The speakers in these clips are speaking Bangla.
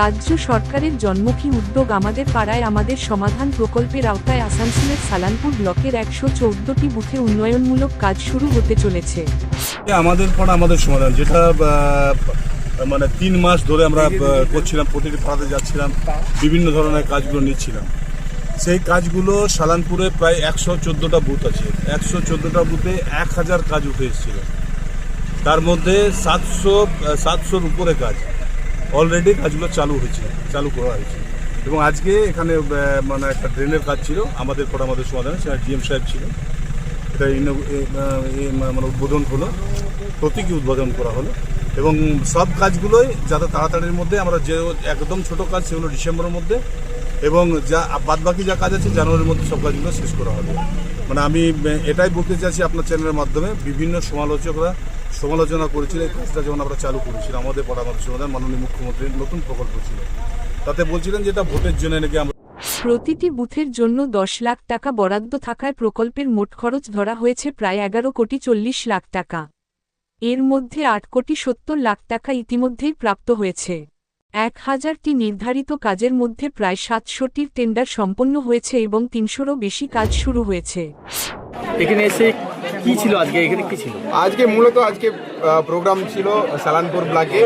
রাজ্য সরকারের জন্মকি উদ্যোগ আমাদের পাড়ায় আমাদের সমাধান প্রকল্পের আওতায় আসানসোলের সালানপুর ব্লকের একশো চৌদ্দটি বুথে উন্নয়নমূলক কাজ শুরু হতে চলেছে। আমাদের পাড়া, আমাদের সমাধান। যেটা মানে তিন মাস ধরে আমরা করছিলাম, প্রতিটি পাড়াতে যাচ্ছিলাম, বিভিন্ন ধরনের কাজগুলো নিচ্ছিলাম। সেই কাজগুলো সালানপুরে প্রায় একশো চোদ্দোটা বুথ আছে। একশো চোদ্দোটা বুথে এক হাজার কাজ উঠে এসেছিল। তার মধ্যে সাতশো সাতশোর উপরে কাজ। অলরেডি কাজগুলো চালু হয়েছে, চালু করা হয়েছে। এবং আজকে এখানে মানে একটা ড্রেনের কাজ ছিল, আমাদের পর আমাদের সমাধানে সেটা ডিএম সাহেব ছিল। এটা মানে উদ্বোধন হলো, প্রতীকী উদ্বোধন করা হলো। এবং সব কাজগুলোই যাতে তাড়াতাড়ির মধ্যে আমরা যে, একদম ছোট কাজ, সেগুলো ডিসেম্বরের মধ্যে এবং যা বাদবাকি যা কাজ আছে জানুয়ারির মধ্যে সব কাজগুলো শেষ করা হবে। মানে আমি, এটাই বলতে চাইছি আপনার চ্যানেলের মাধ্যমে, বিভিন্ন সমালোচকরা সমালোচনা করেছিল, এই কাজটা যখন আমরা চালু করেছিলাম, আমাদের পরামর্শ আমাদের মাননীয় মুখ্যমন্ত্রীর নতুন প্রকল্প ছিল। তাতে বলছিলেন যে এটা ভোটের জন্য নাকি আমরা প্রতিটি বুথের জন্য দশ লাখ টাকা বরাদ্দ থাকায় প্রকল্পের মোট খরচ ধরা হয়েছে প্রায় এগারো কোটি চল্লিশ লাখ টাকা। এর মধ্যে আট কোটি সত্তর লাখ টাকা ইতিমধ্যেই প্রাপ্ত হয়েছে। এক হাজারটি নির্ধারিত কাজের মধ্যে প্রায় সাতশোটির টেন্ডার সম্পন্ন হয়েছে এবং তিনশোরও বেশি কাজ শুরু হয়েছে। এখানে এসে কি ছিল আজকে? এখানে কি ছিল? আজকে মূলত আজকে প্রোগ্রাম ছিল সালানপুর ব্লকে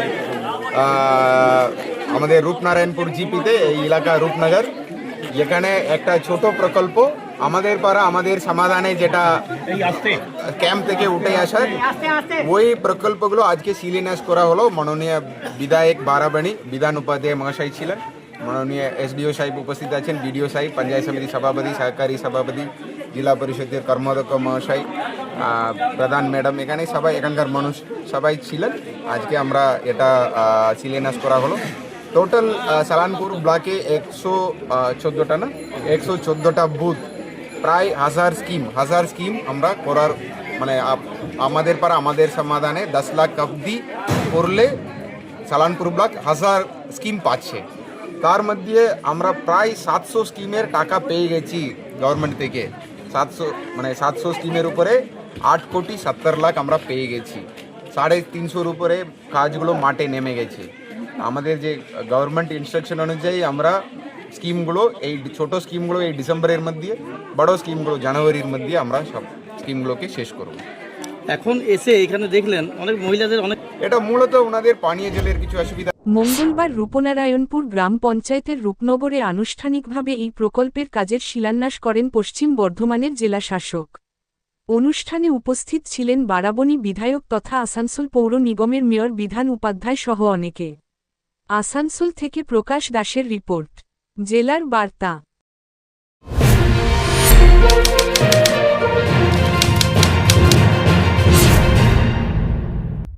আমাদের রূপনারায়ণপুর জিপিতে এই এলাকা রূপনগর। এখানে একটা ছোট প্রকল্প আমাদের পাড়া আমাদের সমাধানে যেটা ক্যাম্প থেকে উঠে আসার ওই প্রকল্পগুলো আজকে শিলান্যাস করা হলো। মাননীয় বিধায়ক বারাবাণী বিধান উপাধ্যায় মহাশয় ছিলেন। মাননীয় এসডিও সাহেব উপস্থিত আছেন বিডিও সাহেব পঞ্চায়েত সমিতি সভাপতি সহকারী সভাপতি জেলা পরিষদের কর্মাধ্যক্ষ মহাশয় প্রধান ম্যাডাম এখানে সবাই এখানকার মানুষ সবাই ছিলেন। আজকে আমরা এটা শিলান্যাস করা হলো। টোটাল সালানপুর ব্লকে একশো চোদ্দোটা না? একশো চোদ্দোটা বুথ প্রায় হাজার স্কিম হাজার স্কিম আমরা করার মানে আমাদের পারা আমাদের সমাধানে দশ লাখ অবধি করলে সালানপুর ব্লক হাজার স্কিম পাচ্ছে। তার মধ্যে আমরা প্রায় সাতশো স্কিমের টাকা পেয়ে গেছি গভর্নমেন্ট থেকে। সাতশো মানে সাতশো স্কিমের উপরে আট কোটি সত্তর লাখ আমরা পেয়ে গেছি। সাড়ে তিনশোর উপরে কাজগুলো মাঠে নেমে গেছে। আমাদের যে গভর্নমেন্ট ইনস্ট্রাকশন অনুযায়ী আমরা স্কিমগুলো এই ছোট স্কিমগুলো এই ডিসেম্বরের মধ্যে বড় স্কিমগুলো জানুয়ারির মধ্যে আমরা সব স্কিমগুলোকে শেষ করব। এখন এসে এখানে দেখলেন অনেক মহিলাদের অনেক এটা মূলত ওনাদের পানীয় জলের কিছু অসুবিধা। মঙ্গলবার রূপনারায়ণপুর গ্রাম পঞ্চায়েতের রূপনগরে আনুষ্ঠানিকভাবে এই প্রকল্পের কাজের শিলান্যাস করেন পশ্চিম বর্ধমানের জেলা শাসক। অনুষ্ঠানে উপস্থিত ছিলেন বারাবণী বিধায়ক তথা আসানসোল পৌর নিগমের মেয়র বিধান উপাধ্যায় সহ অনেকে। আসানসোল থেকে প্রকাশ দাসের রিপোর্ট। জেলার বার্তা